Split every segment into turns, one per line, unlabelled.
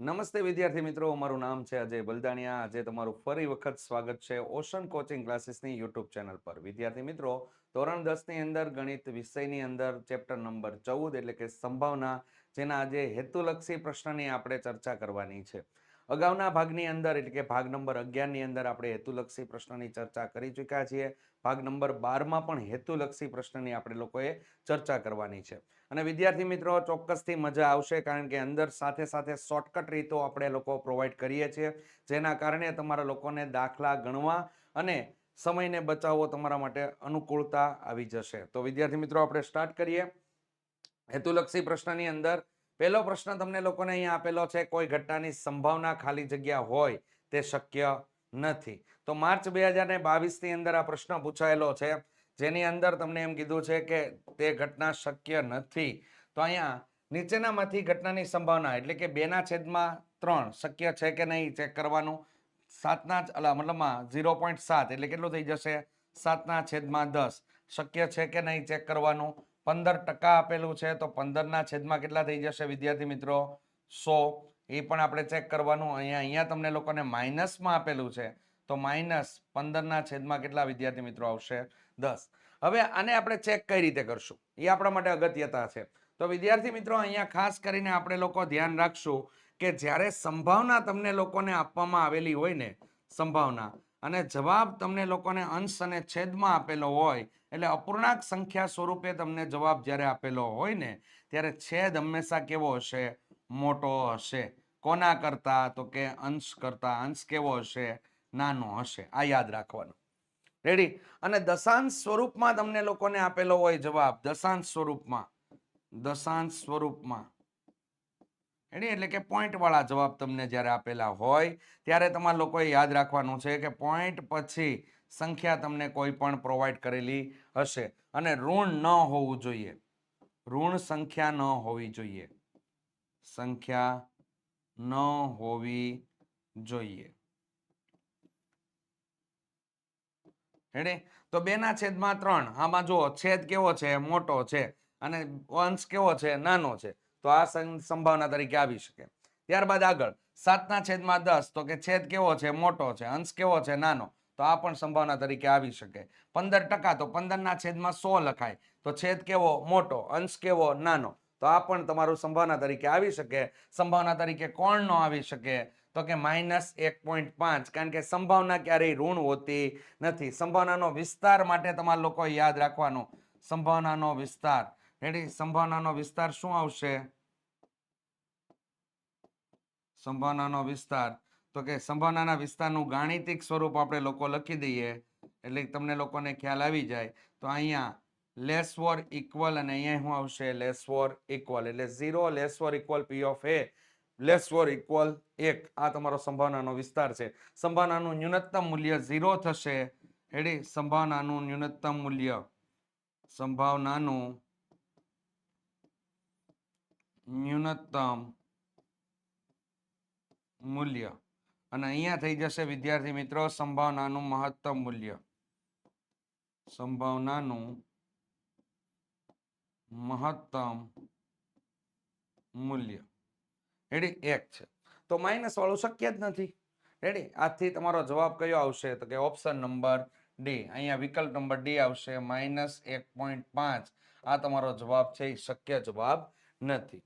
નમસ્તે વિદ્યાર્થી મિત્રો મારું નામ છે અજય બલદાણિયા. આજે તમારું ફરી વખત સ્વાગત છે ઓશન કોચિંગ ક્લાસીસની યુટ્યુબ ચેનલ પર. વિદ્યાર્થી મિત્રો, ધોરણ દસની અંદર ગણિત વિષયની અંદર ચેપ્ટર નંબર ચૌદ એટલે કે સંભાવના, જેના આજે હેતુલક્ષી પ્રશ્નની આપણે ચર્ચા કરવાની છે. અગાઉના ભાગની અંદર, એટલે કે ભાગ નંબર અગિયારની અંદર આપણે હેતુલક્ષી પ્રશ્નની ચર્ચા કરી ચૂક્યા છીએ. ભાગ નંબર બારમાં પણ હેતુલક્ષી પ્રશ્નની આપણે લોકોએ ચર્ચા કરવાની છે. અને વિદ્યાર્થી મિત્રો, ચોક્કસથી મજા આવશે, કારણ કે અંદર સાથે સાથે શોર્ટકટ રીતો આપણે લોકો પ્રોવાઈડ કરીએ છીએ, જેના કારણે તમારા લોકોને દાખલા ગણવા અને સમયને બચાવવો તમારા માટે અનુકૂળતા આવી જશે. તો વિદ્યાર્થી મિત્રો, આપણે સ્ટાર્ટ કરીએ. હેતુલક્ષી પ્રશ્નની અંદર પહેલો પ્રશ્ન તમને લોકોને અહીંયા આપેલો છે, કોઈ ઘટનાની સંભાવના ખાલી જગ્યા હોય તે શક્ય નથી. તો માર્ચ બે હજાર ને બાવીસની અંદર આ પ્રશ્ન પૂછાયેલો છે, જેની અંદર તમને એમ કીધું છે કે તે ઘટના શક્ય નથી. તો અહીંયા નીચેનામાંથી ઘટનાની સંભાવના, એટલે કે બેના છેદમાં ત્રણ, શક્ય છે કે નહીં ચેક કરવાનું? સાતના અલા, મતલબમાં ઝીરો પોઈન્ટ સાત, એટલે કેટલું થઈ જશે? સાતના છેદમાં દસ, શક્ય છે કે નહીં ચેક કરવાનું? પંદર ટકા આપેલું છે, તો પંદરના છેદમાં કેટલા થઈ જશે વિદ્યાર્થી મિત્રો? સો. એ પણ આપણે ચેક કરવાનું. અહીંયા અહીંયા તમને લોકોને માઇનસમાં આપેલું છે. તો માઇનસ પંદરના છેદમાં કેટલા વિદ્યાર્થી મિત્રો આવશે? દસ. હવે આને આપણે ચેક કઈ રીતે કરશું? એ આપણા માટે અગત્યતા છે. તો વિદ્યાર્થી મિત્રો, અહીંયા ખાસ કરીને આપણે લોકો ધ્યાન રાખશું કે જ્યારે સંભાવના તમને લોકોને આપવામાં આવેલી હોય ને, સંભાવના અને જવાબ તમને લોકોને અંશ અને છેદમાં આપેલો હોય, એટલે અપૂર્ણાંક સંખ્યા સ્વરૂપે તમને જવાબ જ્યારે આપેલો હોય ને, ત્યારે છેદ હંમેશા કેવો હશે? મોટો હશે. કોના કરતા? તો કે અંશ કરતા. અંશ કેવો હશે? નાનો હશે. આ યાદ રાખવાનું. રેડી અને દશાંશ સ્વરૂપમાં તમને લોકોને આપેલો હોય જવાબ. દશાંશ સ્વરૂપમાં. દશાંશ સ્વરૂપમાં. રેડી એટલે કે પોઈન્ટવાળા જવાબ તમને જ્યારે આપેલા હોય, ત્યારે તમારે લોકોએ યાદ રાખવાનું છે કે પોઈન્ટ પછી સંખ્યા તમને કોઈ પણ પ્રોવાઈડ કરેલી હશે. અને ઋણ ન હોવું જોઈએ. ઋણ સંખ્યા ન હોવી જોઈએ. સંખ્યા ન હોવી જોઈએ. રેડી તો બેના છેદમાં ત્રણ. આમાં જો છેદ કેવો છે? મોટો છે. અને અંશ કેવો છે? નાનો છે. તો આ સંભાવના તરીકે આવી શકે. ત્યારબાદ આગળ, સાતના છેદમાં દસ, તો કે છેદ કેવો છે? મોટો છે. અંશ કેવો છે? નાનો. તો આ પણ સંભાવના તરીકે આવી શકે. પંદર ટકા, તો પંદરના છેદમાં સો લખાય. તો છેદ કેવો? મોટો. અંશ કેવો? નાનો. તો આ પણ તમારું સંભાવના તરીકે આવી શકે. સંભાવના તરીકે કોણ નો આવી શકે? તો કે માઇનસ એક પોઈન્ટ પાંચ, કારણ કે સંભાવના ક્યારેય ઋણ હોતી નથી. સંભાવનાનો વિસ્તાર માટે તમારે લોકો યાદ રાખવાનું. સંભાવનાનો વિસ્તાર. રેડી સંભાવનાનો વિસ્તાર શું આવશે? સંભાવનાનો વિસ્તાર. તો કે સંભાવનાના વિસ્તારનું ગાણિતિક સ્વરૂપ આપણે લોકો લખી દઈએ, એટલે તમને લોકોને ખ્યાલ આવી જાય. તો અહીંયા લેસ વોર ઇક્વલ અને અહીંયા શું આવશે? લેસ વોર ઇક્વલ એટલે zero less or equal P of A less or equal એક. આ તમારો સંભાવનાનો વિસ્તાર છે. સંભાવનાનું ન્યૂનતમ મૂલ્ય ઝીરો થશે. એટલે સંભાવનાનું ન્યૂનતમ મૂલ્ય. સંભાવનાનું ન્યૂનતમ મૂલ્ય. અને અહીંયા થઈ જશે, વિદ્યાર્થી મિત્રો, સંભાવનાનું મહત્તમ મૂલ્ય. સંભાવનાનું મહત્તમ મૂલ્ય. રેડી એક છે. તો માઇનસ વાળું શક્ય જ નથી. રેડી આથી તમારો જવાબ કયો આવશે? તો કે ઓપ્શન નંબર ડી અહીંયા વિકલ્પ નંબર ડી આવશે. માઇનસ એક પોઈન્ટ પાંચ. આ તમારો જવાબ છે, એ શક્ય જવાબ નથી.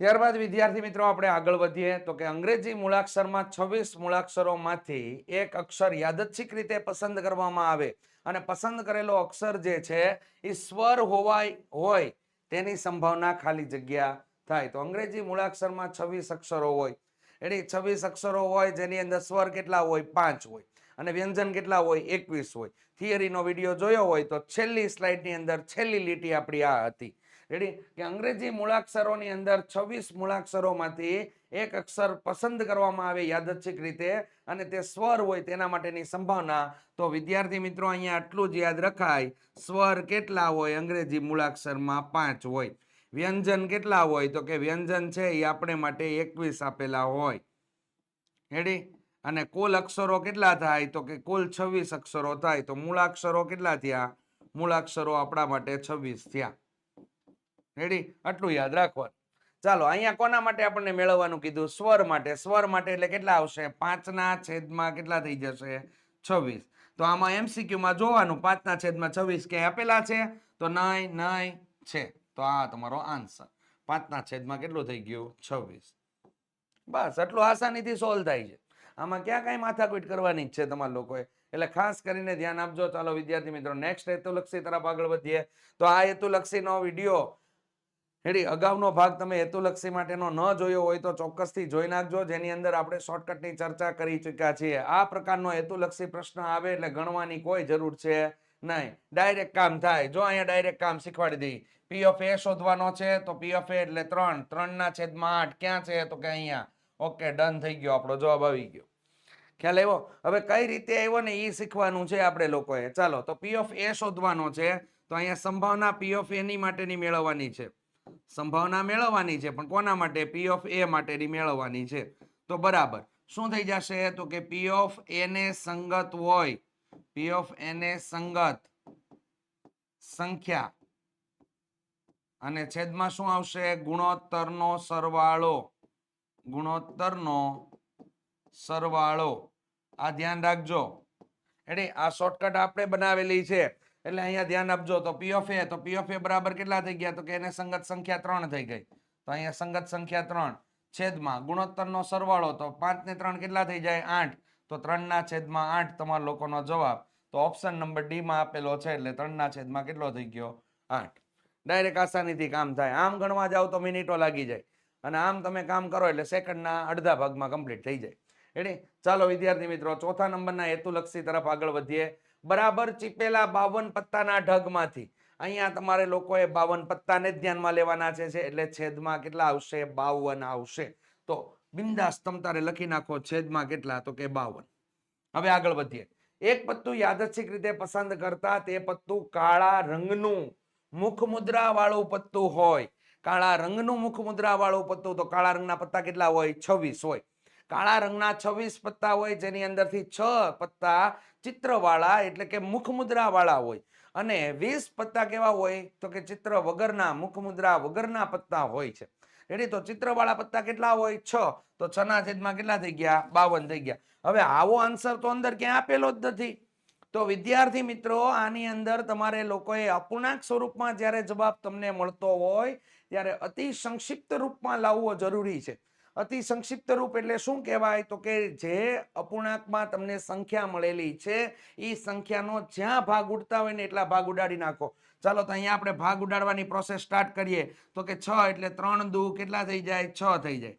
ત્યારબાદ વિદ્યાર્થી મિત્રો આપણે આગળ વધીએ. તો કે અંગ્રેજી મૂળાક્ષરમાં છવ્વીસ મૂળાક્ષરોમાંથી એક અક્ષર યાદચ્છિક રીતે પસંદ કરવામાં આવે અને પસંદ કરેલો અક્ષર જે છે એ સ્વર હોવાય હોય તેની સંભાવના ખાલી જગ્યા થાય. તો અંગ્રેજી મૂળાક્ષરમાં છવ્વીસ અક્ષરો હોય. એટલે છવ્વીસ અક્ષરો હોય જેની અંદર સ્વર કેટલા હોય? પાંચ હોય. અને વ્યંજન કેટલા હોય? એકવીસ હોય. થિયરીનો વીડિયો જોયો હોય તો છેલ્લી સ્લાઇડની અંદર છેલ્લી લીટી આપણી આ હતી. રેડી કે અંગ્રેજી મૂળાક્ષરોની અંદર છવ્વીસ મૂળાક્ષરોમાંથી એક અક્ષર પસંદ કરવામાં આવે યાદચ્છિક રીતે અને તે સ્વર હોય તેના માટેની સંભાવના. તો વિદ્યાર્થી મિત્રો, અહીંયા આટલું જ યાદ રખાય. સ્વર કેટલા હોય? અંગ્રેજી મૂળાક્ષરમાં પાંચ હોય. વ્યંજન કેટલા હોય? તો કે વ્યંજન છે એ આપણે માટે એકવીસ આપેલા હોય. રેડી અને કુલ અક્ષરો કેટલા થાય? તો કે કુલ છવ્વીસ અક્ષરો થાય. તો મૂળાક્ષરો કેટલા થયા? મૂળાક્ષરો આપણા માટે છવ્વીસ થયા. રેડી આટલું યાદ રાખવાનું. ચાલો, અહીંયા કોના માટે આપણને મેળવવાનું કીધું? સ્વર માટે. સ્વર માટે એટલે કેટલા આવશે? પાંચના છેદમાં કેટલા થઈ જશે? છવ્વીસ. તો આમાં એમસીક્યુમાં જોવાનું, પાંચના છેદમાં છવ્વીસ કે આપેલા છે? તો નહીં નહીં છે. તો આ તમારો આન્સર. પાંચના છેદમાં કેટલું થઈ ગયું? છવ્વીસ. બસ, આટલું આસાનીથી સોલ્વ થાય છે. આમાં ક્યાં કાંઈ માથાકૂટ કરવાની જ છે તમારા લોકોએ. એટલે ખાસ કરીને ધ્યાન આપજો. ચાલો, વિદ્યાર્થી મિત્રો નેક્સ્ટ હેતુલક્ષી તરફ આગળ વધીએ. તો આ હેતુલક્ષીનો વીડિયો હેડી અગાઉનો ભાગ તમે હેતુલક્ષી માટેનો ન જોયો હોય તો ચોક્કસથી જોઈ નાખજો. જેની અંદર આપણે શોર્ટકટની ચર્ચા કરી ચૂક્યા છીએ. આ પ્રકારનો હેતુલક્ષી પ્રશ્ન આવે એટલે ગણવાની કોઈ જરૂર છે નહીં. ડાયરેક્ટ કામ થાય. જો અહીંયા ડાયરેક્ટ કામ શીખવાડી દઈ. પી એ શોધવાનો છે, તો પી ઓફ એ એટલે ત્રણ. ત્રણના છેદમાં આઠ ક્યાં છે? તો કે અહીંયા. ઓકે ડન થઈ ગયો આપણો જવાબ આવી ગયો. ખ્યાલ આવ્યો? હવે કઈ રીતે આવ્યો ને એ શીખવાનું છે આપણે લોકોએ? ચાલો, તો પી ઓફ એ શોધવાનો છે. તો અહીંયા સંભાવના પી ઓફ એની માટેની મેળવવાની છે. સંભાવના મેળવવાની છે, પણ કોના માટે? પી ઓફ એ માટેની મેળવવાની છે. તો બરાબર. શું થઈ જશે? તો કે પી ઓફ એને સંગત હોય. પી ઓફ એને સંગત સંખ્યા. અને છેદમાં શું આવશે? ગુણોત્તરનો સરવાળો. ગુણોત્તરનો સરવાળો. આ ધ્યાન રાખજો. એટલે આ શોર્ટકટ આપણે બનાવેલી છે. એટલે અહીંયા ધ્યાન આપજો. તો પી ઓફ એ તો પી ઓફ એ બરાબર કેટલા થઈ ગયા? તો કે એને સંગત સંખ્યા ત્રણ થઈ ગઈ. તો અહીંયા સંગત સંખ્યા ત્રણ. છેદમાં ગુણોત્તરનો સરવાળો, તો પાંચ ને ત્રણ કેટલા થઈ જાય? આઠ. તો ત્રણના છેદમાં આઠ તમારા લોકોનો જવાબ. તો ઓપ્શન નંબર ડીમાં આપેલો છે એટલે ત્રણના છેદમાં કેટલો થઈ ગયો? આઠ. ડાયરેક્ટ આસાનીથી કામ થાય. આમ ગણવા જાવ તો મિનિટો લાગી જાય. અને આમ તમે કામ કરો એટલે સેકન્ડના અડધા ભાગમાં કમ્પ્લીટ થઈ જાય. એટલે ચાલો વિદ્યાર્થી મિત્રો, ચોથા નંબરના હેતુલક્ષી તરફ આગળ વધીએ. બરાબર ચીપેલા બાવન પત્તાના ઢગમાંથી. અહીંયા તમારે લોકોએ બાવન પત્તાને ધ્યાનમાં લેવાના છે એટલે છેદમાં કેટલા આવશે? બાવન આવશે. તો બિંદાસ તમ તારે લખી નાખો, છેદમાં કેટલા? તો કે બાવન. હવે આગળ વધીએ. એક પત્તું યાદચ્છિક રીતે પસંદ કરતા તે પત્તું કાળા રંગનું મુખ મુદ્રા વાળું પત્તું હોય. કાળા રંગનું મુખ મુદ્રા વાળું પત્તું, તો કાળા રંગના પત્તા કેટલા હોય? છવ્વીસ હોય. કાળા રંગના છવ્વીસ પત્તા હોય, જેની અંદરથી છ પત્તા ચિત્રવાળા એટલે કે મુખમુદ્રાવાળા હોય. અને વીસ પત્તા કેવા હોય? તો કે ચિત્ર વગરના, મુખમુદ્રા વગરના પત્તા હોય છે. રેડી તો ચિત્રવાળા પત્તા કેટલા હોય? છ. તો છ ના છેદમાં કેટલા થઈ ગયા? બાવન થઈ ગયા. હવે આવો આન્સર તો અંદર ક્યાં આપેલો જ નથી. તો વિદ્યાર્થી મિત્રો, આની અંદર તમારે લોકોએ અપૂર્ણાંક સ્વરૂપમાં જ્યારે જવાબ તમને મળતો હોય, ત્યારે અતિ સંક્ષિપ્ત રૂપમાં લાવવો જરૂરી છે. અતિ સંક્ષિપ્ત રૂપ એટલે શું કહેવાય? તો કે જે અપૂર્ણાંકમાં તમને સંખ્યા મળેલી છે, એ સંખ્યાનો જ્યાં ભાગ ઉડતા હોય ને એટલા ભાગ ઉડાડી નાખો. ચાલો તો અહીંયા આપણે ભાગ ઉડાડવાની પ્રોસેસ સ્ટાર્ટ કરીએ. તો કે છ એટલે ત્રણ દુ કેટલા થઈ જાય? છ થઈ જાય.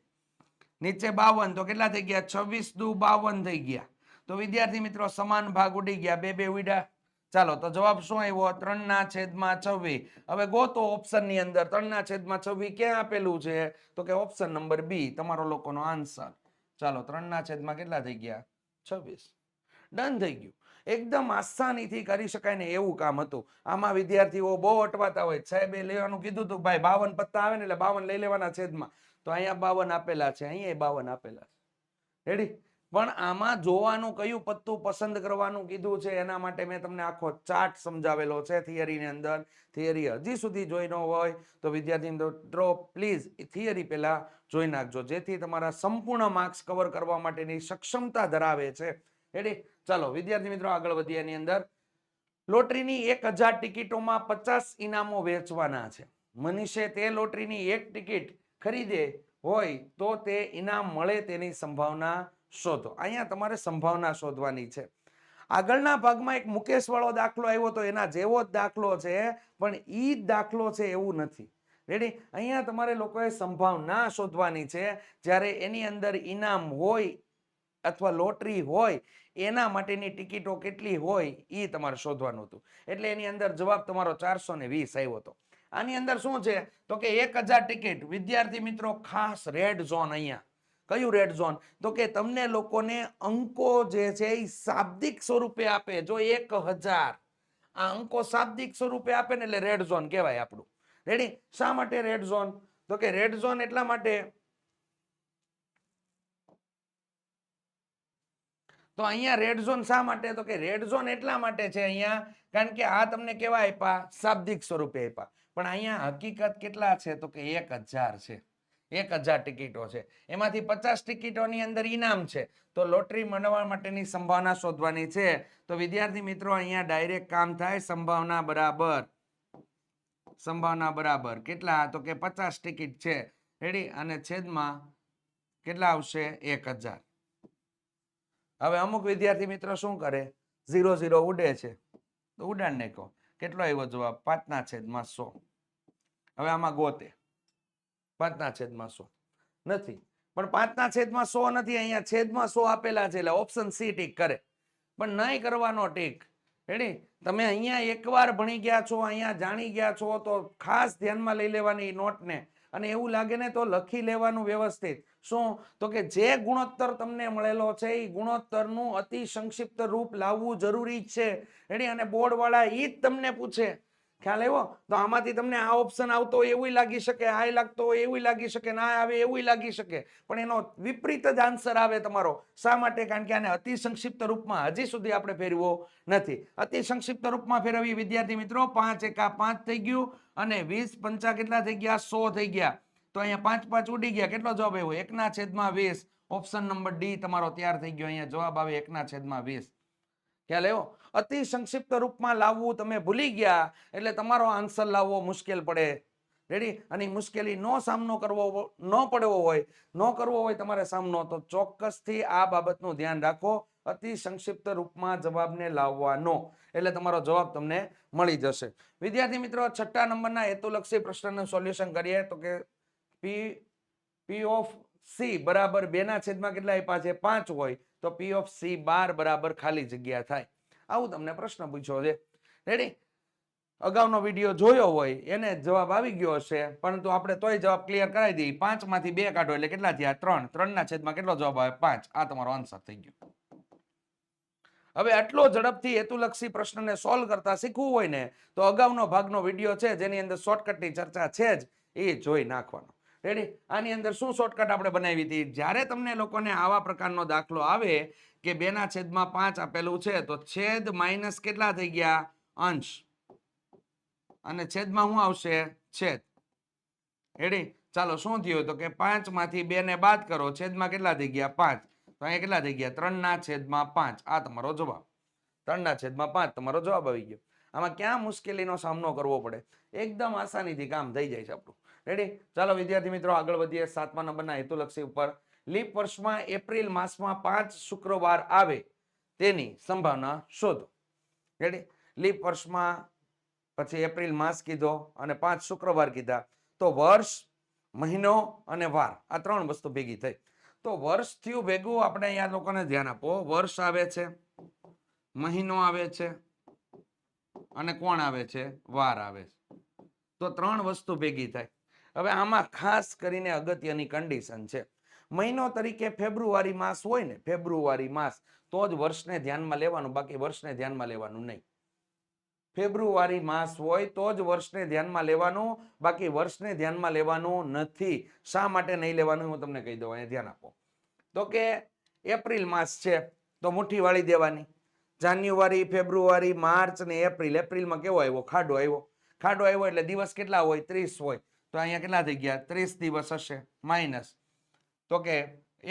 નીચે બાવન. તો કેટલા થઈ ગયા? છવ્વીસ દુ બાવન થઈ ગયા. તો વિદ્યાર્થી મિત્રો સમાન ભાગ ઉડી ગયા. બે બે ઉડ્યા. ચાલો, તો જવાબ શું આવ્યો? ત્રણ ના છેદમાં છવ્વીસ. હવે ગોતો ઓપ્શનની અંદર. ત્રણ ના છેદમાં છવ્વીસ ક્યાં આપેલું છે? તો કે ઓપ્શન નંબર બી, તમારો લોકોનો આન્સર. ચાલો ત્રણ ના છેદમાં કેટલા થઈ ગયા? છવ્વીસ. ડન થઈ ગયું. એકદમ આસાનીથી કરી શકાય ને એવું કામ હતું. આમાં વિદ્યાર્થીઓ બહુ અટવાતા હોય. સાહેબે લેવાનું કીધું હતું ભાઈ બાવન પત્તા આવે ને એટલે બાવન લઈ લેવાના છેદમાં. તો અહીંયા બાવન આપેલા છે. અહીંયા બાવન આપેલા છે. રેડી પણ આમાં જોવાનું કયું પત્તું પસંદ કરવાનું કીધું છે, એના માટે મેં તમને આખો ચાર્ટ સમજાવેલો છે થિયરીની અંદર. થિયરી હજી સુધી જોઈ ન હોય તો વિદ્યાર્થી મિત્રો પ્લીઝ થિયરી પહેલાં જોઈ નાખજો, જેથી તમારા સંપૂર્ણ માર્ક્સ કવર કરવા માટેની સક્ષમતા ધરાવે છે. રેડી ચાલો, વિદ્યાર્થી મિત્રો, આગળ વધીએ એની અંદર. લોટરીની એક હજાર ટિકિટોમાં પચાસ ઇનામો વેચવાના છે. મનીષે તે લોટરીની એક ટિકિટ ખરીદે હોય તો તે ઇનામ મળે તેની સંભાવના શોધો. અહીંયા તમારે સંભાવના શોધવાની છે. આગળના ભાગમાં એક મુકેશ વાળો દાખલો આવ્યો તો એના જેવો જ દાખલો છે, પણ ઈ જ દાખલો છે એવું નથી. રેડી અહીંયા તમારે લોકોએ સંભાવના શોધવાની છે, જ્યારે એની અંદર ઇનામ હોય અથવા લોટરી હોય, એના માટેની ટિકિટો કેટલી હોય એ તમારે શોધવાનું હતું. એટલે એની અંદર જવાબ તમારો ચારસો ને વીસ આવ્યો હતો. આની અંદર શું છે? તો કે એક હજાર ટિકિટ. વિદ્યાર્થી મિત્રો, ખાસ રેડ ઝોન અહીંયા. કયું રેડ ઝોન તો કે તમને લોકોને અંકો જે છે એ શાબ્દિક સ્વરૂપે આપે. જો એક હજાર, આ અંકો શાબ્દિક સ્વરૂપે આપે ને એટલે રેડ ઝોન કહેવાય આપણું. રેડી શા માટે રેડ ઝોન તો કે રેડ ઝોન એટલા માટે તો અહીંયા રેડ ઝોન શા માટે? તો કે રેડ ઝોન એટલા માટે છે અહીંયા, કારણ કે આ તમને કેવા આપ્યા? શાબ્દિક સ્વરૂપે આપ્યા. પણ અહીંયા હકીકત કેટલા છે? તો કે એક હજાર છે. એક હજાર ટિકિટો છે. એમાંથી પચાસ ટિકિટોની અંદર ઇનામ છે. તો લોટરી મળવા માટેની સંભાવના શોધવાની છે. તો વિદ્યાર્થી મિત્રો, અહીંયા ડાયરેક્ટ કામ થાય. સંભાવના બરાબર. સંભાવના બરાબર. કેટલા? તો કે પચાસ ટિકિટ છે. રેડી અને છેદમાં કેટલા આવશે? એક હજાર. હવે અમુક વિદ્યાર્થી મિત્રો શું કરે? ઝીરો ઝીરો ઉડે છે. તો ઉડાણ નહીં કહો કેટલો આવ્યો જવાબ? પાંચના છેદમાં સો. હવે આમાં ગોતે. પાંચના છેદમાં સો. નથી. પણ પાંચના છેદમાં સો નથી, અહીંયા છેદમાં સો આપેલા છે એટલે ઓપ્શન સી ટીક કરે. પણ નહીં કરવાનો ટીક. રેડી તમે અહીંયા એકવાર ભણી ગયા છો, અહીંયા જાણી ગયા છો, તો ખાસ ધ્યાનમાં લઈ લેવાની નોટને. અને એવું લાગે ને તો લખી લેવાનું વ્યવસ્થિત. શું? તો કે જે ગુણોત્તર તમને મળેલો છે, એ ગુણોત્તરનું અતિ સંક્ષિપ્ત રૂપ લાવવું જરૂરી છે. રેડી અને બોર્ડવાળા એ જ તમને પૂછે. ખ્યાલ આવ્યો? તો આમાંથી તમને આ ઓપ્શન આવતો હોય એવું લાગી શકે, આ લાગતો હોય એવું લાગી શકે, ના આવે એવું લાગી શકે. પણ એનો વિપરીત જ આન્સર આવે તમારો. શા માટે? કારણ કે આને અતિ સંક્ષિપ્ત રૂપમાં હજી સુધી આપણે ફેરવો નથી. અતિ સંક્ષિપ્ત રૂપમાં ફેરવી વિદ્યાર્થી મિત્રો, પાંચ એકા પાંચ થઈ ગયું અને વીસ પંચા કેટલા થઈ ગયા? સો થઈ ગયા. તો અહીંયા પાંચ પાંચ ઉડી ગયા. કેટલો જવાબ આવ્યો? એકના છેદમાં વીસ. ઓપ્શન નંબર ડી તમારો તૈયાર થઈ ગયો. અહીંયા જવાબ આવે એકના છેદમાં વીસ. ખ્યાલ આવ્યો? અતિ સંક્ષિપ્ત રૂપમાં લાવવું તમે ભૂલી ગયા, એટલે તમારો આન્સર લાવવો મુશ્કેલ પડે. રેડી અને મુશ્કેલીનો સામનો કરવો ન પડવો હોય, ન કરવો હોય તમારે સામનો. તો ચોક્કસથી આ બાબતનું ધ્યાન રાખો. અતિ સંક્ષિપ્ત રૂપમાં જવાબને લાવવાનો. એટલે તમારો જવાબ તમને મળી જશે. વિદ્યાર્થી મિત્રો, છઠ્ઠા નંબરના હેતુલક્ષી પ્રશ્નનું સોલ્યુશન કરીએ. તો કે પી પી ઓફ સી બરાબર બેના છેદમાં કેટલા આપ્યા છે? પાંચ હોય, તો પી ઓફ સી બાર બરાબર ખાલી જગ્યા થાય. આવું તમને પ્રશ્ન પૂછ્યો છે. રેડી અગાઉનો વીડિયો જોયો હોય, એને જવાબ આવી ગયો હશે, પરંતુ આપણે તોય જવાબ ક્લિયર કરાવી દઈએ. પાંચમાંથી બે કાઢો એટલે કેટલા થયા? ત્રણ. ત્રણના છેદમાં કેટલો જવાબ આવે? પાંચ. આ તમારો આન્સર થઈ ગયો. હવે આટલો ઝડપથી હેતુલક્ષી પ્રશ્નને સોલ્વ કરતા શીખવું હોય ને, તો અગાઉનો ભાગનો વીડિયો છે, જેની અંદર શોર્ટકટની ચર્ચા છે જ, એ જોઈ નાખવાનો. રેડી આની અંદર શું શોર્ટકટ આપણે બનાવી હતી? જ્યારે તમને લોકોને આવા પ્રકારનો દાખલો આવે કે બેના છેદમાં પાંચ આપેલું છે, તો છેદ માઇનસ કેટલા થઈ ગયા? અંશ. અને છેદમાં શું આવશે? છેદ. રેડી ચાલો, શું થયું? તો કે પાંચમાંથી બે ને બાદ કરો, છેદમાં કેટલા થઈ ગયા? પાંચ. તો અહીંયા કેટલા થઈ ગયા? ત્રણના છેદમાં પાંચ. આ તમારો જવાબ. ત્રણના છેદમાં પાંચ. તમારો જવાબ આવી ગયો. આમાં ક્યાં મુશ્કેલીનો સામનો કરવો પડે? એકદમ આસાનીથી કામ થઈ જાય છે આપણું. રેડી ચાલો વિદ્યાર્થી મિત્રો, આગળ વધીએ સાતમા નંબરના હેતુલક્ષી ઉપર. લીપ વર્ષમાં એપ્રિલ માસમાં પાંચ શુક્રવાર આવે તેની સંભાવના શોધો. રેડી લીપ વર્ષમાં પછી એપ્રિલ માસ કીધો અને પાંચ શુક્રવાર કીધા. તો વર્ષ, મહિનો અને વાર, આ ત્રણ વસ્તુ ભેગી થઈ. તો વર્ષ થયું ભેગું, આપણે અહીંયા લોકોને ધ્યાન આપો. વર્ષ આવે છે, મહિનો આવે છે અને કોણ આવે છે? વાર આવે છે. તો ત્રણ વસ્તુ ભેગી થાય. હવે આમાં ખાસ કરીને અગત્યની કન્ડિશન છે. મહિનો તરીકે ફેબ્રુઆરી માસ હોય ને, ફેબ્રુઆરી માસ, તો જ વર્ષને ધ્યાનમાં લેવાનું, બાકી વર્ષને ધ્યાનમાં લેવાનું નહીં. ફેબ્રુઆરી માસ હોય તો જ વર્ષને ધ્યાનમાં લેવાનું, બાકી વર્ષને ધ્યાનમાં લેવાનું નથી. શા માટે નહીં લેવાનું હું તમને કહી દઉં, અહીંયા ધ્યાન આપો. તો કે એપ્રિલ માસ છે, તો મુઠ્ઠી વાળી દેવાની. જાન્યુઆરી, ફેબ્રુઆરી, માર્ચ ને એપ્રિલ. એપ્રિલમાં કેવો આવ્યો? ખાડો આવ્યો. ખાડો આવ્યો એટલે દિવસ કેટલા હોય? ત્રીસ હોય. તો અહીંયા કેટલા થઈ ગયા? ત્રીસ દિવસ હશે માઇનસ તો કે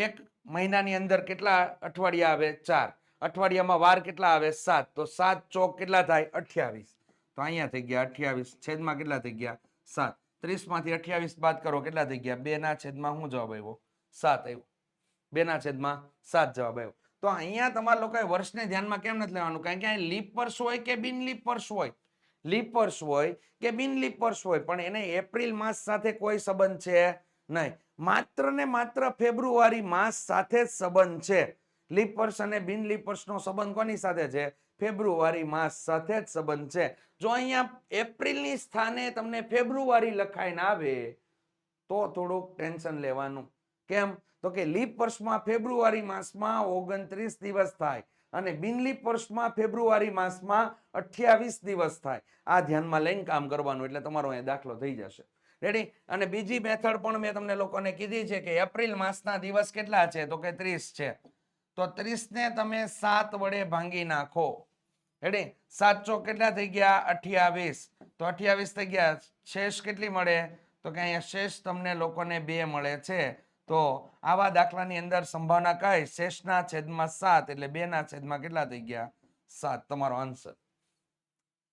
એક મહિનાની અંદર કેટલા અઠવાડિયા આવે? ચાર. અઠવાડિયામાં વાર કેટલા આવે? સાત. તો સાત ચોક કેટલા થાય? અઠ્યાવીસ. તો અહીંયા થઈ ગયા અઠ્યાવીસ. છેદમાં કેટલા થઈ ગયા? સાત. ત્રીસમાંથી અઠ્યાવીસ બાદ કરો, કેટલા થઈ ગયા? બેના છેદમાં શું જવાબ આવ્યો સાત આવ્યો બેના છેદમાં સાત જવાબ આવ્યો તો અહીંયા તમારા લોકોએ વર્ષને ધ્યાનમાં કેમ નથી લેવાનું? કારણ કે અહીં લીપ વર્ષ હોય કે બિન લીપ વર્ષ હોય? લીપ વર્ષ હોય કે બિન લીપ હોય, પણ એને એપ્રિલ માસ સાથે કોઈ સંબંધ છે નહીં. માત્ર ને માત્ર ફેબ્રુઆરી માસ સાથે જ સંબંધ છે. લિપર્સ અને બિન લીપ સંબંધ કોની સાથે છે? ફેબ્રુઆરી માસ સાથે જ સંબંધ છે. જો અહીંયા એપ્રિલની સ્થાને તમને ફેબ્રુઆરી લખાઈને આવે, તો થોડુંક ટેન્શન લેવાનું. કેમ? તો કે લીપ વર્ષમાં ફેબ્રુઆરી માસમાં ઓગણત્રીસ દિવસ થાય. અને બિનલીપ વર્ષમાં ફેબ્રુઆરી માસમાં અઠ્યાવીસ દિવસ થાય. આ ધ્યાનમાં લઈને કામ કરવાનું, એટલે તમારો અહીંયા દાખલો થઈ જશે. રેડી અને બીજી મેથડ પણ મેં તમને લોકોને કીધી છે કે એપ્રિલ માસના દિવસ કેટલા છે? તો કે ત્રીસ છે. તો ત્રીસ ને તમે સાત વડે ભાંગી નાખો. રેડી સાત ચોક કેટલા થઈ ગયા? અઠ્યાવીસ. તો અઠ્યાવીસ થઈ ગયા. શેષ કેટલી મળે? તો કે અહીંયા શેષ તમને લોકોને બે મળે છે. તો આવા દાખલાની અંદર સંભાવના કઈ? શેષના છેદમાં સાત એટલે બે ના છેદમાં કેટલા થઈ ગયા? સાત. તમારો આન્સર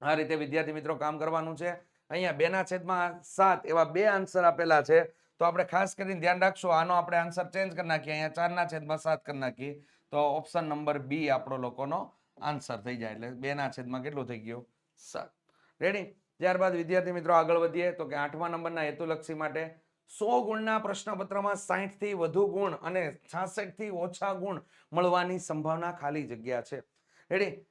આ રીતે વિદ્યાર્થી મિત્રો કામ કરવાનું છે. અહીંયા બે ના છેદમાં સાત એવા બે આન્સર આપેલા છે. તો આપણે ખાસ કરીને ધ્યાન રાખશું, આનો આપણે આન્સર ચેન્જ કરી નાખીએ. અહીંયા ચાર ના છેદમાં સાત કરી નાખીએ. તો ઓપ્શન નંબર બી આપણો લોકોનો આન્સર થઈ જાય એટલે બે ના છેદમાં કેટલું થઈ ગયું? સાત. રેડી ત્યારબાદ વિદ્યાર્થી મિત્રો આગળ વધીએ. તો કે આઠમા નંબરના હેતુલક્ષી માટે સો ગુણના પ્રશ્નપત્રમાં સાહીઠથી વધુ ગુણ અને છાસઠથી ઓછા ગુણ મળવાની સંભાવના ખાલી જગ્યા છે. રેડી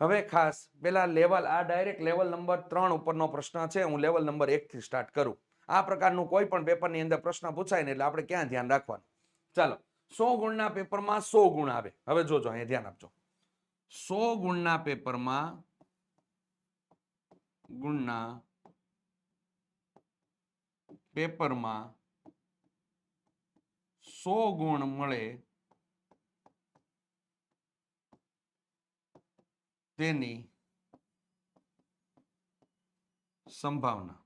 હવે ખાસ, પેલા લેવલ આ ડાયરેક્ટ લેવલ નંબર ત્રણ ઉપરનો પ્રશ્ન છે. હું લેવલ નંબર એકથી સ્ટાર્ટ કરું. આ પ્રકારનું કોઈ પણ પેપરની અંદર પ્રશ્ન પૂછાય ને એટલે આપણે ક્યાં ધ્યાન રાખવાનું? ચાલો, સો ગુણના પેપરમાં સો ગુણ આવે. હવે જોજો, અહીંયા ધ્યાન આપજો. સો ગુણના પેપરમાં ગુણના પેપરમાં સો ગુણ મળે તેની સંભાવના.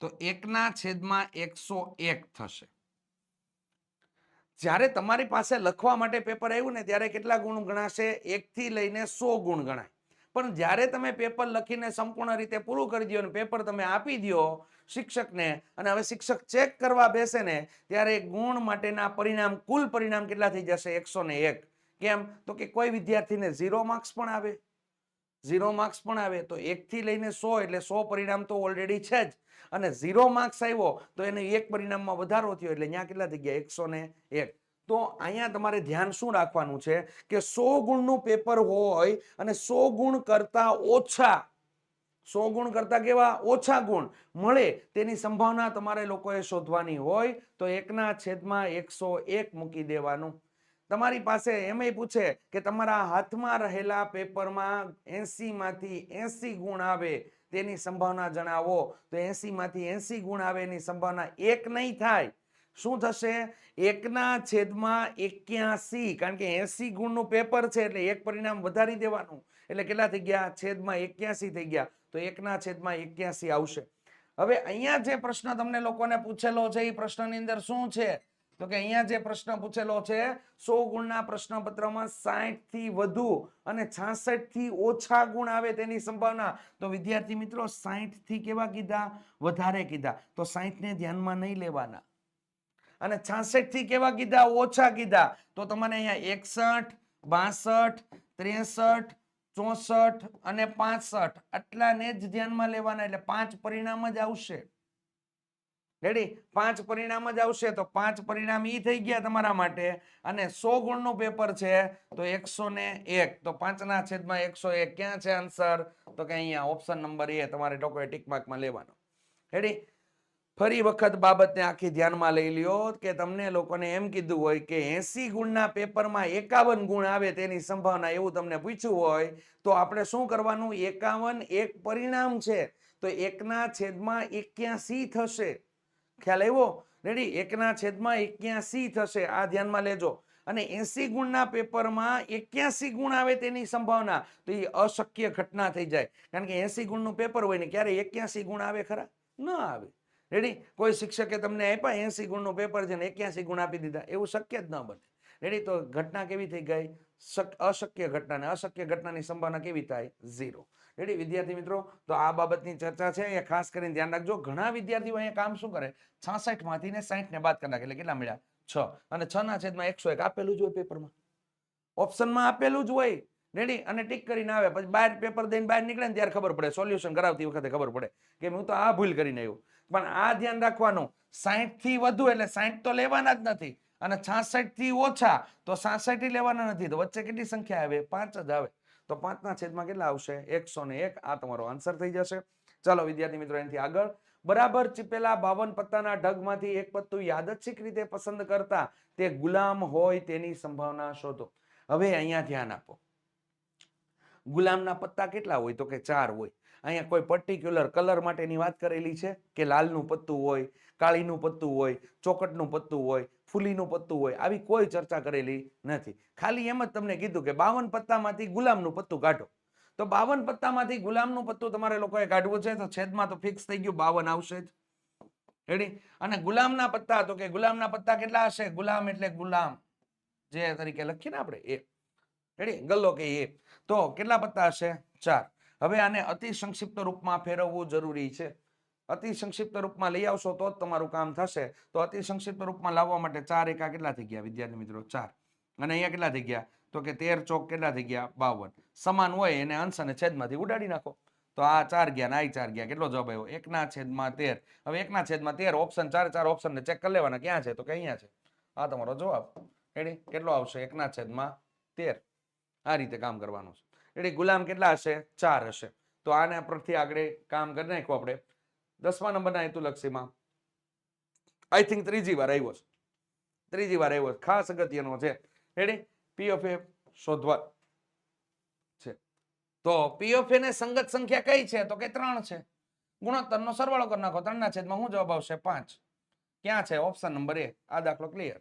તો એકના છેદમાં એકસો એક થશે. જ્યારે તમારી પાસે લખવા માટે પેપર આવ્યું ને ત્યારે કેટલા ગુણ ગણાશે? એક થી લઈને સો ગુણ ગણાય. પણ જ્યારે તમે પેપર લખીને સંપૂર્ણ રીતે પૂરું કરી દો અને પેપર તમે આપી દો શિક્ષકને, અને હવે શિક્ષક ચેક કરવા બેસે ને, ત્યારે ગુણ માટેના પરિણામ, કુલ પરિણામ કેટલા થઈ જશે? એકસો એક. કેમ? તો કે કોઈ વિદ્યાર્થીને ઝીરો માર્ક્સ પણ આવે. ઝીરો માર્ક્સ પણ આવે. તો એકથી લઈને સો, એટલે સો પરિણામ તો ઓલરેડી છે જ. અને ઝીરો માર્ક્સ આવ્યો, તો એને એક પરિણામમાં વધારો થયો, એટલે ત્યાં કેટલા થઈ ગયા? એકસો ને એક. તો અહીંયા તમારે ધ્યાન શું રાખવાનું છે કે સો ગુણનું પેપર હોય અને સો ગુણ કરતા ઓછા, સો ગુણ કરતા કેવા? ઓછા ગુણ મળે તેની સંભાવના તમારે લોકોએ શોધવાની હોય તો એકના છેદમાં એકસો એક મૂકી દેવાનું. તમારી પાસે એમય પૂછે કે તમારા હાથમાં રહેલા પેપરમાં એસી માંથી એસી ગુણ આવે તેની સંભાવના જણાવો. તો એસી માંથી એસી ગુણ આવે એની સંભાવના એક નહીં થાય. શું થશે? એકના છેદમાં એક્યાસી, કારણ કે એસી ગુણનું પેપર છે એટલે એક પરિણામ વધારી દેવાનું. એટલે કેટલા થઈ ગયા? છેદમાં એક્યાસી થઈ ગયા. તો એકના છેદમાં એક્યાસી આવશે. હવે અહીંયા જે પ્રશ્ન તમને લોકોને પૂછેલો છે એ પ્રશ્નની અંદર શું છે? તો કે અહીંયા જે પ્રશ્ન પૂછેલો છે, સો ગુણના પ્રશ્નપત્રમાં સાહીઠથી વધુ અને છાસઠથી ઓછા ગુણ આવે તેની સંભાવના. તો વિદ્યાર્થી મિત્રો સાહીઠથી કેવા કીધા? વધારે કીધા. તો સાહીઠ ને ધ્યાનમાં નહીં લેવાના. અને છાસઠથી કેવા કીધા? ઓછા કીધા. તો તમારે અહીંયા એકસઠ, બાસઠ, ત્રેસઠ, ચોસઠ અને પાસઠ આટલાને જ ધ્યાનમાં લેવાના. એટલે પાંચ પરિણામ જ આવશે. રેડી પાંચ પરિણામ જ આવશે. તો પાંચ પરિણામ ઈ થઈ ગયા તમારા માટે. અને સો ગુણનું પેપર છે, તો એકસો ને એક. તો પાંચના છેદમાં એકસો એક. ક્યાં છે આન્સર તો કે અહીંયા ઓપ્શન નંબર એ તમારે લોકોએ ટીક માર્કમાં લેવાનો. રેડી ફરી વખત બાબતને આખી ધ્યાનમાં લઈ લ્યો કે તમને લોકોને એમ કીધું હોય કે એસી ગુણના પેપરમાં એકાવન ગુણ આવે તેની સંભાવના એવું તમને પૂછ્યું હોય, તો આપણે શું કરવાનું? એકાવન એક પરિણામ છે. તો એકના છેદમાં એક્યાસી થશે. ખ્યાલ આવ્યો? રેડી એકના છેદમાં એક્યાસી થશે. આ ધ્યાનમાં લેજો. અને એસી ગુણના પેપરમાં એક્યાસી ગુણ આવે તેની સંભાવના, તો એ અશક્ય ઘટના થઈ જાય. કારણ કે એસી ગુણનું પેપર હોય ને, ક્યારે એક્યાસી ગુણ આવે ખરા? ન આવે. રેડી કોઈ શિક્ષકે તમને આપ્યા, એસી ગુણનું પેપર છે ને એક્યાસી ગુણ આપી દીધા. એવું શક્ય જ ન બને. રેડી તો ઘટના કેવી થઈ ગઈ? શક- અશક્ય ઘટના ને અશક્ય ઘટનાની સંભાવના કેવી થાય? ઝીરો રેડી વિદ્યાર્થી મિત્રો, તો આ બાબતની ચર્ચા છે. અહીંયા ખાસ કરીને ધ્યાન રાખજો. ઘણા વિદ્યાર્થીઓ અહીંયા કામ શું કરે? છાસઠમાંથી ને સાઠ ને બાદ કરી નાખે. એટલે કેટલા મળ્યા? છ. અને છ ના છેદમાં એકસો એક આપેલું જ હોય પેપરમાં ઓપ્શનમાં આપેલું જ હોય. રેડી અને ટીક કરીને આવે. પછી બહાર પેપર દઈને બહાર નીકળે ને ત્યારે ખબર પડે. સોલ્યુશન કરાવતી વખતે ખબર પડે કે હું તો આ ભૂલ કરીને આવ્યો. પણ આ ધ્યાન રાખવાનું. સાઠથી વધુ એટલે સાઠ તો લેવાના જ નથી. અને છાસઠથી ઓછા તો સાસઠ લેવાના નથી. તો વચ્ચે કેટલી સંખ્યા આવે? પાંચ જ આવે. તો પાંચના છેદમાં કેટલા આવશે? એકસો ને એક. આ તમારો આન્સર થઈ જશે. ચાલો વિદ્યાર્થી મિત્રો, એનાથી આગળ. બરાબર ચીપેલા બાવન પત્તાના ઢગમાંથી એક પત્તું યાદચ્છિક રીતે પસંદ કરતા તે ગુલામ હોય તેની સંભાવના શોધો. હવે અહીંયા ધ્યાન આપો. ગુલામના પત્તા કેટલા હોય તો કે ચાર હોય. અહીંયા કોઈ પર્ટિક્યુલર કલર માટેની વાત કરેલી છે? કે લાલનું પત્તું હોય, કાળીનું પત્તું હોય, ચોકટનું પત્તું હોય, ફૂલીનું પત્તું હોય, આવી કોઈ ચર્ચા કરેલી નથી. ખાલી એમ જ તમને કીધું કે બાવન પત્તામાંથી ગુલામનું પત્તું કાઢો. તો બાવન પત્તામાંથી ગુલામનું પત્તું તમારે લોકોએ કાઢવું છે? તો છેદમાં તો ફિક્સ થઈ ગયું, બાવન આવશે જ. રેડી અને ગુલામના પત્તા, તો કે ગુલામના પત્તા કેટલા હશે? ગુલામ એટલે ગુલામ. જે તરીકે લખીએ ને આપણે, એ. રેડી ગલ્લો કે એ. તો કેટલા પત્તા હશે? ચાર. હવે આને અતિ સંક્ષિપ્ત રૂપમાં ફેરવવું જરૂરી છે. અતિ સંક્ષિપ્ત રૂપમાં લઈ આવશો તો જ તમારું કામ થશે. તો અતિ સંક્ષિપ્ત રૂપમાં લાવવા માટે ચાર એકા કેટલા થઈ ગયા વિદ્યાર્થી મિત્રો? ચાર. અને અહીંયા કેટલા થઈ ગયા? તો કે તેર ચોક કેટલા થઈ ગયા? બાવન. સમાન હોય એને અંશ અને છેદમાંથી ઉડાડી નાખો. તો આ ચાર ગયા ને આ ચાર ગયા. કેટલો જવાબ આવ્યો? એકના છેદમાં તેર. હવે એકના છેદમાં તેર ઓપ્શન ચાર ચાર ઓપ્શન ને ચેક કરી લેવાના. ક્યાં છે? તો કે અહીંયા છે. આ તમારો જવાબ. રેડી કેટલો આવશે? એકના છેદમાં તેર. આ રીતે કામ કરવાનું છે. એટલે ગુલામ કેટલા હશે? ચાર હશે. તો આને પરથી આગળ કામ કરી નાખ્યું આપણે. દસમા નંબરના હેતુલક્ષીમાં આઈ થિંક ત્રીજી વાર આવ્યો છે. ત્રીજી વાર આવ્યો ખાસ અગત્યનો છે. રેડી? પી એ શોધવા છે. તો પી ઓફ એ ને સંગત સંખ્યા કઈ છે? તો કે ત્રણ છે. ગુણોત્તરનો સરવાળો કરી નાખો. ત્રણના છેદમાં શું જવાબ આવશે પાંચ. ક્યાં છે? ઓપ્શન નંબર એ આ દાખલો ક્લિયર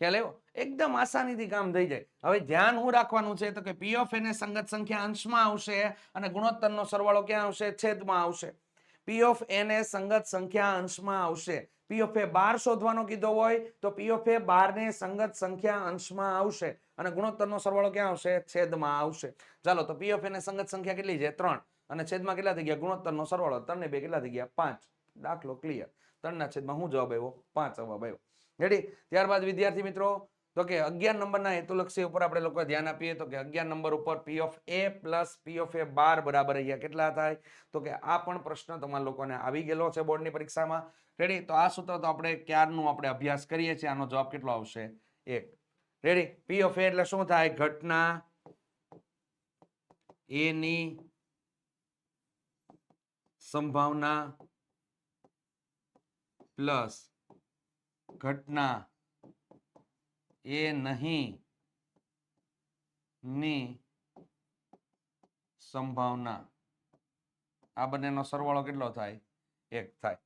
ખ્યાલ આવ્યો? એકદમ આસાનીથી કામ થઈ જાય. હવે ધ્યાન હું રાખવાનું છે તો કે પી ઓફ એને સંગત સંખ્યા અંશમાં આવશે અને ગુણોત્તરનો સરવાળો ક્યાં આવશે? છેદમાં આવશે. પી ઓફ એને સંગત સંખ્યા અંશમાં આવશે. પી ઓફ એ બાર શોધવાનો કીધો હોય તો પી ઓફ એ બાર ને સંગત સંખ્યા અંશમાં આવશે અને ગુણોત્તરનો સરવાળો ક્યાં આવશે? છેદમાં આવશે. ચાલો તો પી ઓફ એને સંગત સંખ્યા કેટલી છે? ત્રણ. અને છેદમાં કેટલા થઈ ગયા? ગુણોત્તરનો સરવાળો. ત્રણ ને બે કેટલા થઈ ગયા? પાંચ. દાખલો ક્લિયર ત્રણના છેદમાં હું જવાબ આવ્યો પાંચ જવાબ આવ્યો રેડી ત્યારબાદ વિદ્યાર્થી મિત્રો, તો કે અગિયાર નંબરના હેતુલક્ષી ઉપર આપણે લોકો ધ્યાન આપીએ, તો કે અગિયાર નંબર ઉપર P of A plus P of A બાર બરાબર અહીંયા કેટલા થાય? તો કે આ પણ પ્રશ્ન તમારા લોકોને આવી ગયેલો છે બોર્ડની પરીક્ષામાં. રેડી તો આ સૂત્ર તો આપણે ક્યારનું આપણે અભ્યાસ કરીએ છીએ, આનો જવાબ કેટલો આવશે? એક. રેડી પી ઓફ એ એટલે શું થાય? ઘટના એની સંભાવના પ્લસ ઘટના એ નહીં ની સંભાવના. આ બંનેનો સરવાળો કેટલો થાય? એક થાય.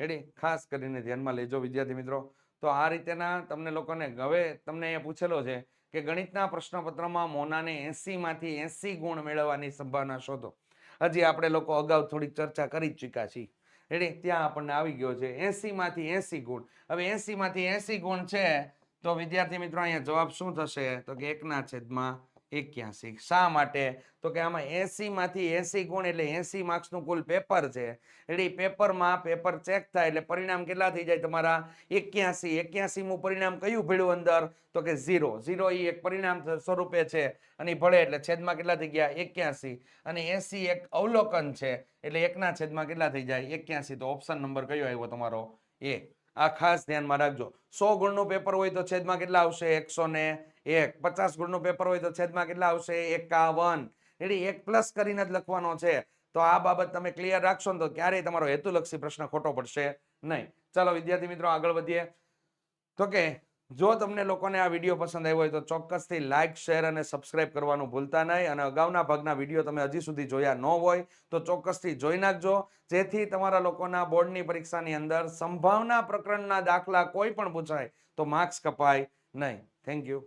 રેડી ખાસ કરીને ધ્યાનમાં લેજો વિદ્યાર્થી મિત્રો. તો આ રીતેના તમને લોકોને હવે તમને અહીંયા પૂછેલો છે કે ગણિતના પ્રશ્નપત્રમાં મોનાને એસી માંથી એસી ગુણ મેળવવાની સંભાવના શોધો. હજી આપણે લોકો અગાઉ થોડીક ચર્ચા કરી જ ચૂક્યા છીએ. રેડી ત્યાં આપણને આવી ગયો છે. એસી માંથી એસી ગુણ. હવે એસી માંથી એસી ગુણ છે, તો વિદ્યાર્થી મિત્રો, અહીંયા જવાબ શું થશે? તો કે એકના છેદમાં એક્યાસી શા માટે? તો કે આમાં એસી માંથી એસી ગુણ એટલે એસી માર્ક્સનું કુલ પેપર છે. એટલે પેપરમાં પેપર ચેક થાય એટલે પરિણામ કેટલા થઈ જાય તમારા? એક્યાસી એક્યાસીમું પરિણામ કયું ભીડું અંદર? તો કે ઝીરો ઝીરો એ એક પરિણામ સ્વરૂપે છે અને ભળે એટલે છેદમાં કેટલા થઈ ગયા? એક્યાસી અને એસી એક અવલોકન છે એટલે એકના છેદમાં કેટલા થઈ જાય? એક્યાસી તો ઓપ્શન નંબર કયો આવ્યો તમારો? એ. આ ખાસ ધ્યાનમાં રાખજો. સો ગુણનું પેપર હોય તો છેદમાં કેટલા આવશે? એકસો ને એક. પચાસ ગુણનું પેપર હોય તો છેદમાં કેટલા આવશે? એકાવન. એટલે એક પ્લસ કરીને જ લખવાનો છે. તો આ બાબત તમે ક્લિયર રાખશો ને તો ક્યારેય તમારો હેતુલક્ષી પ્રશ્ન ખોટો પડશે નહીં. ચાલો વિદ્યાર્થી મિત્રો આગળ વધીએ. તો કે જો તમને લોકોને આ વીડિયો પસંદ આવ્યો હોય તો ચોક્કસથી લાઇક શેર અને સબસ્ક્રાઇબ કરવાનું ભૂલતા નહીં. અને અગાઉના ભાગના વીડિયો તમે હજી સુધી જોયા ન હોય તો ચોક્કસથી જોઈ નાખજો. જેથી તમારા લોકોના બોર્ડની પરીક્ષાની અંદર સંભાવના પ્રકરણના દાખલા કોઈ પણ પૂછાય તો માર્ક્સ કપાય નહીં. Thank you